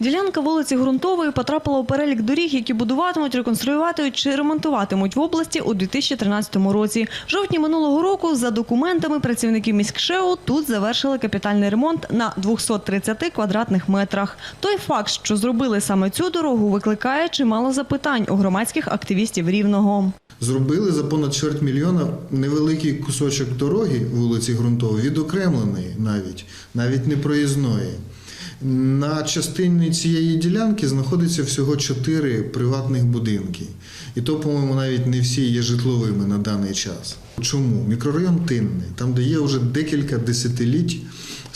Ділянка вулиці Грунтової потрапила у перелік доріг, які будуватимуть, реконструюватимуть чи ремонтуватимуть в області у 2013 році. В жовтні минулого року за документами працівників міськшеу тут завершили капітальний ремонт на 230 квадратних метрах. Той факт, що зробили саме цю дорогу, викликає чимало запитань у громадських активістів Рівного. Зробили за понад чверть мільйона невеликий кусочок дороги вулиці Грунтової, відокремленої навіть, навіть не проїзної. На частині цієї ділянки знаходиться всього чотири приватних будинки. І то, по-моєму, навіть не всі є житловими на даний час. Чому? Мікрорайон Тинний, там, де є вже декілька десятиліть,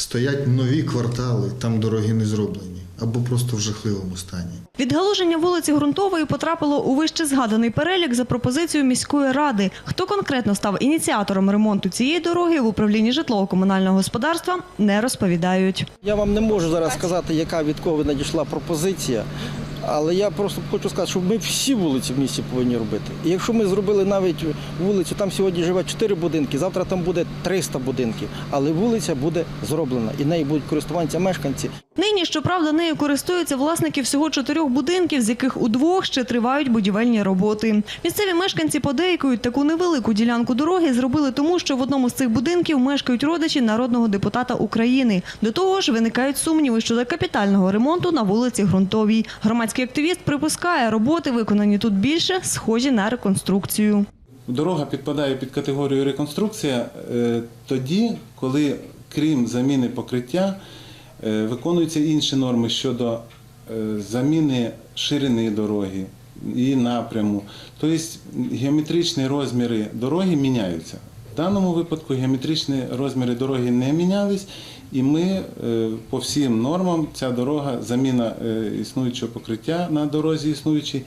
стоять нові квартали, там дороги не зроблені або просто в жахливому стані. Відгалуження вулиці Грунтової потрапило у вище згаданий перелік за пропозицією міської ради. Хто конкретно став ініціатором ремонту цієї дороги в управлінні житлово-комунального господарства, не розповідають. Я вам не можу зараз сказати, яка від кого надійшла пропозиція, але я просто хочу сказати, що ми всі вулиці в місті повинні робити. І якщо ми зробили навіть вулицю, там сьогодні живе 4 будинки, завтра там буде 300 будинків, але вулиця буде зроблена і нею будуть користуватися мешканці. Нині, щоправда, нею користуються власники всього чотирьох будинків, з яких у двох ще тривають будівельні роботи. Місцеві мешканці подейкують таку невелику ділянку дороги зробили тому, що в одному з цих будинків мешкають родичі народного депутата України. До того ж, виникають сумніви щодо капітального ремонту на вулиці Грунтовій. Громадський активіст припускає, роботи виконані тут більше, схожі на реконструкцію. Дорога підпадає під категорію реконструкція е, тоді, коли крім заміни покриття е, виконуються інші норми щодо е, заміни ширини дороги і напряму. Тобто геометричні розміри дороги міняються. В даному випадку геометричні розміри дороги не мінялись, і ми по всім нормам ця дорога, заміна існуючого покриття на дорозі існуючій,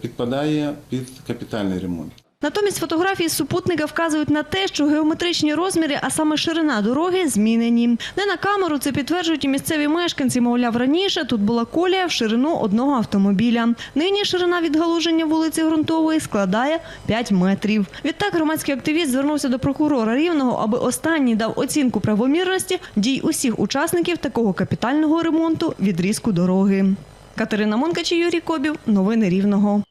підпадає під капітальний ремонт. Натомість фотографії супутника вказують на те, що геометричні розміри, а саме ширина дороги, змінені. Не на камеру це підтверджують і місцеві мешканці. Мовляв, раніше тут була колія в ширину одного автомобіля. Нині ширина відгалуження вулиці Грунтової складає 5 метрів. Відтак громадський активіст звернувся до прокурора Рівного, аби останній дав оцінку правомірності дій усіх учасників такого капітального ремонту відрізку дороги. Катерина Монкач і Юрій Кобів. Новини Рівного.